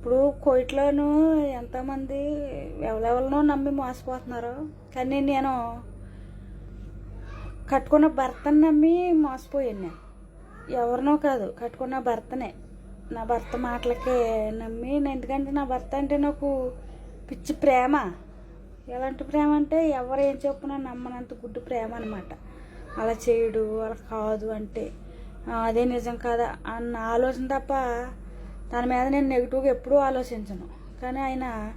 ఇప్పుడు కోయిట్లోను ఎంతమంది ఎవరెవరినో నమ్మి మోసపోతున్నారు. కానీ నేను కట్టుకున్న భర్తను నమ్మి మోసపోయాను నేను. ఎవరినో కాదు కట్టుకున్న భర్తనే. నా భర్త మాటలకే నమ్మి ఎందుకంటే నా భర్త అంటే నాకు పిచ్చి ప్రేమ. ఎలాంటి ప్రేమ అంటే ఎవరు ఏం చెప్పినా నమ్మనంత గుడ్డు ప్రేమ అనమాట అలా చేయడు అలా కాదు అంటే. అదే నిజం కాదా? అన్న ఆలోచన తప్ప దాని మీద నేను నెగిటివ్గా ఎప్పుడూ ఆలోచించను. కానీ ఆయన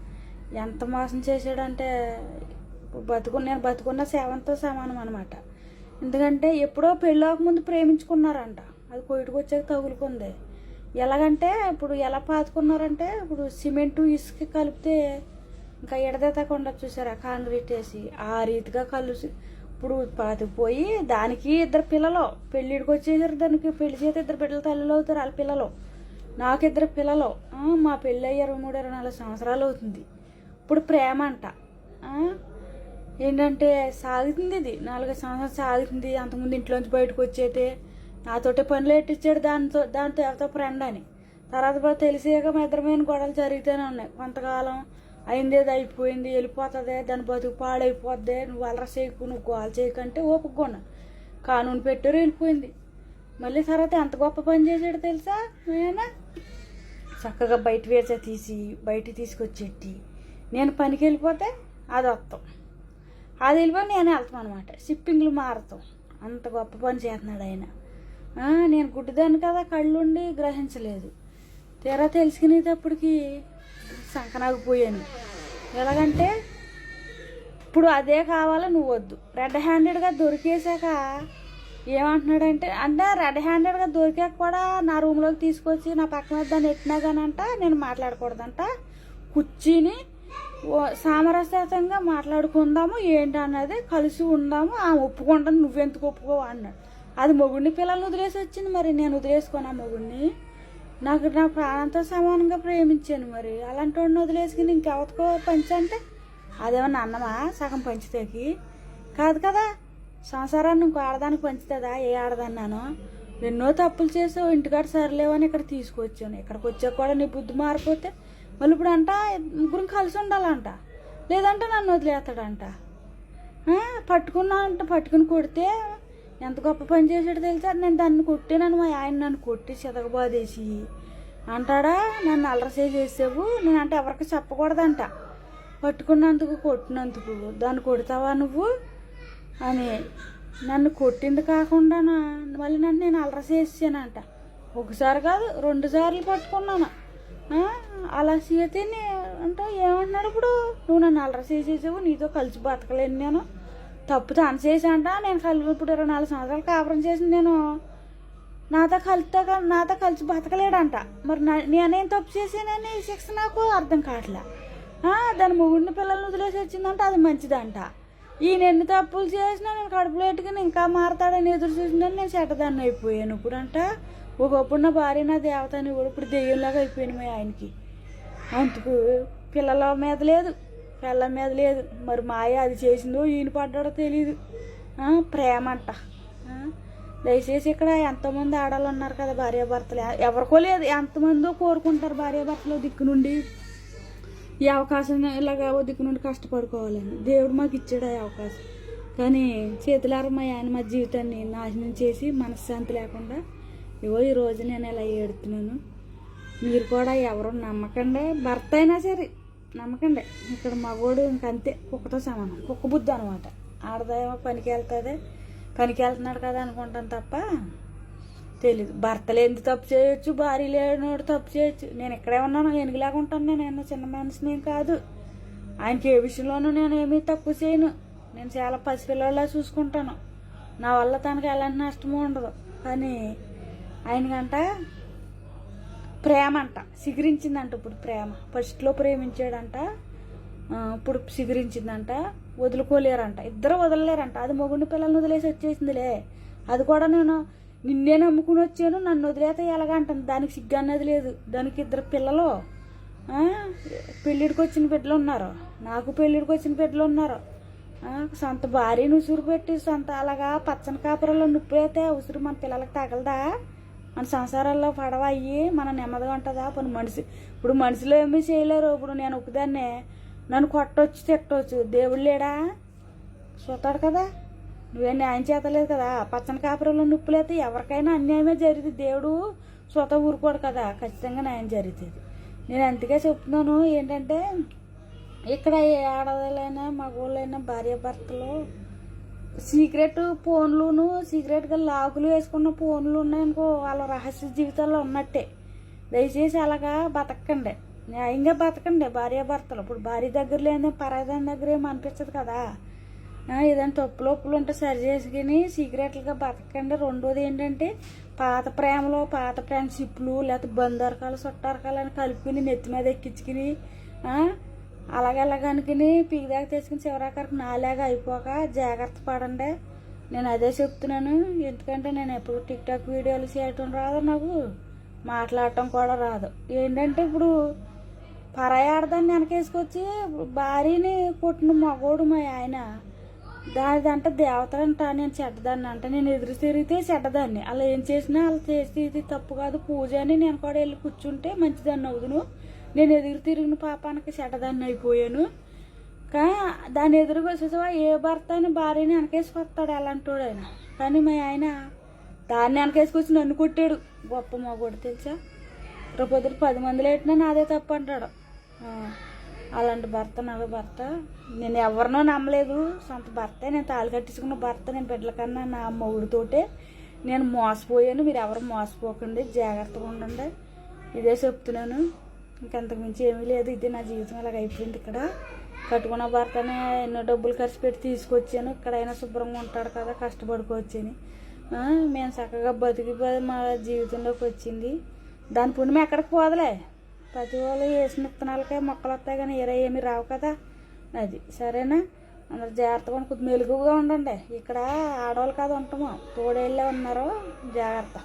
ఎంత మోసం చేశాడంటే బతుకు నేను బతుకున్న సేవంతో సమానం అనమాట ఎందుకంటే ఎప్పుడో పెళ్ళాక ముందు ప్రేమించుకున్నారంట. అది కొయిటికి వచ్చాక తగులుకుంది. ఎలాగంటే ఇప్పుడు ఎలా పాతుకున్నారంటే ఇప్పుడు సిమెంటు ఇసుక కలిపితే ఇంకా ఎడదెత్తకుండా చూసారా? కాంక్రీట్ వేసి ఆ రీతిగా కలుసి. ఇప్పుడు పాతుకుపోయి దానికి ఇద్దరు పిల్లలు. పెళ్ళిడికి వచ్చేసారు దానికి పెళ్ళి చేతి ఇద్దరు బిడ్డల తల్లిలో అవుతారు వాళ్ళ పిల్లలు. నాకు ఇద్దరు పిల్లలు మా పెళ్ళి అయ్యి ఇరవై మూడు ఇరవై నాలుగు సంవత్సరాలు అవుతుంది. ఇప్పుడు ప్రేమ అంట. ఏంటంటే సాగుతుంది ఇది. నాలుగు సంవత్సరాలు సాగుతుంది. అంతకుముందు ఇంట్లోంచి బయటకు వచ్చేతే నాతోటే పనులు ఎట్టించాడు దాంతో దాంతో ఎవరితో ఫ్రెండ్ అని. తర్వాత బాగా తెలిసాక మా ఇద్దరమైన గొడవలు జరుగుతూనే ఉన్నాయి. కొంతకాలం అయింది అది అయిపోయింది వెళ్ళిపోతుంది దాని బతుకు పాడైపోద్ది నువ్వు అలర చేయకు నువ్వు గోల చేయకంటే ఓపుకున్నా కానూని పెట్టారు వెళ్ళిపోయింది. మళ్ళీ తర్వాత ఎంత గొప్ప పని చేసాడు తెలుసా ఆయన చక్కగా బయట వేచ తీసి బయట తీసుకొచ్చేటి. నేను పనికి వెళ్ళిపోతే అది వస్తాం. అది వెళ్ళిపోయి నేను వెళ్తాం అనమాట షిప్పింగ్లు మారుతాం. అంత గొప్ప పని చేస్తున్నాడు ఆయన. నేను గుడ్డిదాన్ని కదా కళ్ళుండి గ్రహించలేదు. తీరా తెలుసుకునేటప్పటికి సంకనాగిపోయాను. ఎలాగంటే ఇప్పుడు అదే కావాలా నువ్వు వద్దు రెడ్ హ్యాండెడ్గా దొరికేసాక ఏమంటున్నాడంటే అంటే రెడ్ హ్యాండెడ్గా దొరికాక కూడా నా రూమ్లోకి తీసుకొచ్చి నా పక్కన దాన్ని ఎట్టినా కానంట నేను మాట్లాడకూడదంట. కుర్చీని ఓ- మాట్లాడుకుందాము ఏంటి అన్నది కలిసి ఉందాము ఆ ఒప్పుకుంటాను నువ్వెందుకు ఒప్పుకోవు అన్నాడు. అది మొగుడిని పిల్లల్ని వదిలేసి వచ్చింది మరి నేను వదిలేసుకోను ఆ మొగుడిని? నాకు నా ప్రాణంతో సమానంగా ప్రేమించాను మరి అలాంటి వాడిని వదిలేసుకుని ఇంకెవరికో పంచంటే అదేమన్నా అన్నమా? సగం పంచితేకి? కాదు కదా సంసారాన్ని ఇంకో ఆడదానికి పంచుతుందా? ఏ ఆడదన్నాను? ఎన్నో తప్పులు చేసావు ఇంటికాడ సరలేవని ఇక్కడ తీసుకొచ్చాను. ఇక్కడికి వచ్చాక కూడా నీ బుద్ధి మారిపోతే మళ్ళీ ఇప్పుడు అంట ముగ్గురం కలిసి ఉండాలంట. లేదంటే నన్ను వదిలేస్తాడంట. ఆ, పట్టుకున్నా అంట పట్టుకుని కొడితే ఎంత గొప్ప పని చేసాడు తెలుసా? నేను దాన్ని కొట్టానని మా ఆయన నన్ను కొట్టి చితకబాదేసి అంటాడా? నన్ను అలరసే చేసావు? నేను అంటే ఎవరికి చెప్పకూడదంట. పట్టుకున్నందుకు కొట్టినందుకు. దాన్ని కొడతావా నువ్వు? అని నన్ను కొట్టింది కాకుండా మళ్ళీ నన్ను నేను అలరసేసానంట ఒకసారి కాదు రెండు సార్లు పట్టుకున్నాను. అలా సీతని అంటే ఏమంటున్నాడు ఇప్పుడు? నువ్వు నన్ను అలర చేసేసావు నీతో కలిసి బతకలేను నేను. తప్పు తను చేశాంట నేను కలిపి ఇప్పుడు ఇరవై నాలుగు సంవత్సరాలు కాపురం చేసి నేను. నాతో కలితో నాతో కలిసి బతకలేడంట. మరి నేనేం తప్పు చేసానని ఈ శిక్ష నాకు అర్థం కావట్లే? దాని మొగుడిని పిల్లల్ని వదిలేసి వచ్చిందంటే అది మంచిదంట. ఈయన ఎన్ని తప్పులు చేసినా నేను కడుపులో పెట్టుకుని ఇంకా మారతాడని ఎదురు చూసిందని నేను చెడ్డదాన్ని అయిపోయాను ఇప్పుడంట. ఒకప్పుడు నా భార్య నా దేవత అని కూడా ఇప్పుడు దెయ్యంలాగా అయిపోయాను మీ ఆయనకి. అందుకు పిల్లల మీద లేదు పిల్లల మీద లేదు. మరి మాయ అది చేసిందో ఈయన పడ్డాడో తెలియదు ప్రేమ అంట దయచేసి ఇక్కడ ఎంతోమంది ఆడాలన్నారు కదా భార్యాభర్తలు. ఎవరికో లేదు ఎంతమందో కోరుకుంటారు భార్యాభర్తలు దిక్కు నుండి. ఈ అవకాశం ఇలాగా ఓ నుండి కష్టపడుకోవాలని. దేవుడు మాకు ఇచ్చాడు ఆ అవకాశం. కానీ చేతులార మా ఆయన మా జీవితాన్ని నాశనం చేసి మనశ్శాంతి లేకుండా ఇగో ఈ రోజు నేను ఇలా ఏడుతున్నాను. మీరు కూడా ఎవరు నమ్మకండి. భర్త అయినా సరే నమ్మకండి. ఇక్కడ మగోడు ఇంకంతే కుక్కతో సమానం. కుక్క బుద్ధి అనమాట. ఆడదేమో పనికి వెళ్తుంది? పనికి వెళ్తున్నాడు కదా అనుకుంటాను తప్ప తెలీదు. భర్తలు ఎందుకు తప్పు చేయొచ్చు? భార్య లేనోడు తప్పు చేయొచ్చు. నేను ఇక్కడే ఉన్నాను ఎనిగిలాగా ఉంటాను? నేను ఏమన్నా చిన్న మనిషిని కాదు. ఆయనకి ఏ విషయంలోనూ నేను ఏమీ తక్కువ చేయను. నేను చాలా పసిపిల్లలా చూసుకుంటాను. నా వల్ల తనకి ఎలాంటి నష్టము ఉండదు. కానీ ఆయనకంట ప్రేమ అంట సిగిరించిందంట ఇప్పుడు ప్రేమ. ఫస్ట్లో ప్రేమించాడంట. ఇప్పుడు సిగిరించిందంట. వదులుకోలేరంట. ఇద్దరు వదలలేరంట. అది మొగుడిని పిల్లల్ని వదిలేసి వచ్చేసిందిలే. అది కూడా నేను నిన్నే నమ్ముకుని వచ్చాను నన్ను వదిలేతే ఎలాగంటాను దానికి సిగ్గు అన్నది లేదు. దానికి ఇద్దరు పిల్లలు పెళ్ళిడికి వచ్చిన బిడ్డలు ఉన్నారు. నాకు పెళ్ళిడికి వచ్చిన బిడ్డలు ఉన్నారు. సొంత భార్యను ఉసురు పెట్టి సొంత అలాగా పచ్చని కాపురంలో నొప్పి అయితే ఉసురు మన పిల్లలకి తగలదా? మన సంసారాల్లో పడవ అయ్యి మన నెమ్మదిగా ఉంటుందా? పని మనిషి ఇప్పుడు మనుషులు ఏమీ చేయలేరు. ఇప్పుడు నేను ఒకదాన్నే. నన్ను కొట్టవచ్చు తిట్టవచ్చు దేవుడు లేడా? చూస్తాడు కదా? నువ్వేం న్యాయం చేతలేదు కదా? పచ్చని కాపురంలో నొప్పులైతే ఎవరికైనా అన్యాయమే జరుగుతుంది దేవుడు స్వత ఊరుకోడు కదా? ఖచ్చితంగా న్యాయం జరుగుతుంది. నేను అందుకే చెప్తున్నాను ఏంటంటే ఇక్కడ ఏ ఆడవాళ్ళైనా మగవాళ్ళైనా భార్య భర్తలు సీక్రెట్ ఫోన్లును సీక్రెట్గా లాకులు వేసుకున్న ఫోన్లు ఉన్నాయనుకో వాళ్ళ రహస్య జీవితాల్లో ఉన్నట్టే. దయచేసి అలాగా బతకండి. న్యాయంగా బతకండి భార్య భర్తలు. ఇప్పుడు భార్య దగ్గర లేని పరాదాని దగ్గర ఏమి అనిపించదు కదా? ఏదైనా తప్పులు ఒప్పులు ఉంటే సరి చేసుకుని సీక్రెట్లుగా బతకండి. రెండోది ఏంటంటే పాత ప్రేమలో పాత ఫ్రెండ్షిప్లు లేకపోతే బందరకాలు చుట్టారకాలు అని కలుపుకుని నెత్తి మీద ఎక్కించుకుని ఆ, అలాగలాగనుకుని పీకిదాకా దాకా తెచ్చుకుని నాలాగా అయిపోక జాగ్రత్త పడండి. నేను అదే చెప్తున్నాను. ఎందుకంటే నేను ఎప్పుడు టిక్ టాక్ వీడియోలు చేయటం రాదు నాకు మాట్లాడటం కూడా రాదు. ఏంటంటే ఇప్పుడు పరాయి ఆడదాన్ని వెనకేసుకొచ్చి భార్యని కొట్టిన మగోడు మా ఆయన దానిదంటే దేవత అంట నేను చెడ్డదాన్ని అంటే నేను ఎదురు తిరిగితే చెడ్డదాన్ని. అలా ఏం చేసినా అలా చేసి ఇది తప్పు కాదు పూజ అని నేను కూడా వెళ్ళి కూర్చుంటే మంచిదాన్ని అవుదును. నేను ఎదురు తిరిగిన పాపానికి చెడ్డదాన్ని అయిపోయాను. కా దాని ఎదురుగా ఏ భర్త అయినా భార్యని వెనకేసుకొస్తాడు అలాంటోడు ఆయన కానీ మా ఆయన దాన్ని వెనకేసుకొచ్చి నన్ను కొట్టాడు. గొప్ప మగోడు తెలుసా? రేపొద్దు పది మందిలో పెట్టినా నాదే తప్పు అంటాడు. అలాంటి భర్త నాకు భర్త. నేను ఎవరినో నమ్మలేదు. సొంత భర్తే. నేను తాళి కట్టించుకున్న భర్త నేను బిడ్డల కన్నా నా మొగుడితోటే నేను మోసపోయాను. మీరు ఎవరు మోసపోకండి. జాగ్రత్తగా ఉండండి. ఇదే చెప్తున్నాను. ఇంకంతకు మించి ఏమీ లేదు. ఇది నా జీవితం. ఇలాగ అయిపోయింది ఇక్కడ. కట్టుకున్న భర్తనే ఎన్నో డబ్బులు ఖర్చు పెట్టి తీసుకొచ్చాను. ఇక్కడైనా శుభ్రంగా ఉంటాడు కదా కష్టపడుకోవచ్చని మేము చక్కగా బతికి మా జీవితంలోకి వచ్చింది. దాని పుణ్యం ఎక్కడికి పోదలే? ప్రతి వాళ్ళు వేసిన విత్తనాలకే మొక్కలు వస్తాయి కానీ ఏరే ఏమి రావు కదా. అది సరేనా? అందరు జాగ్రత్తగా ఉండి కొద్ది మెలుగుగా ఉండండి. ఇక్కడ ఆడవాళ్ళు కాదు ఉంటాము. తోడేళ్ళే ఉన్నారు. జాగ్రత్త.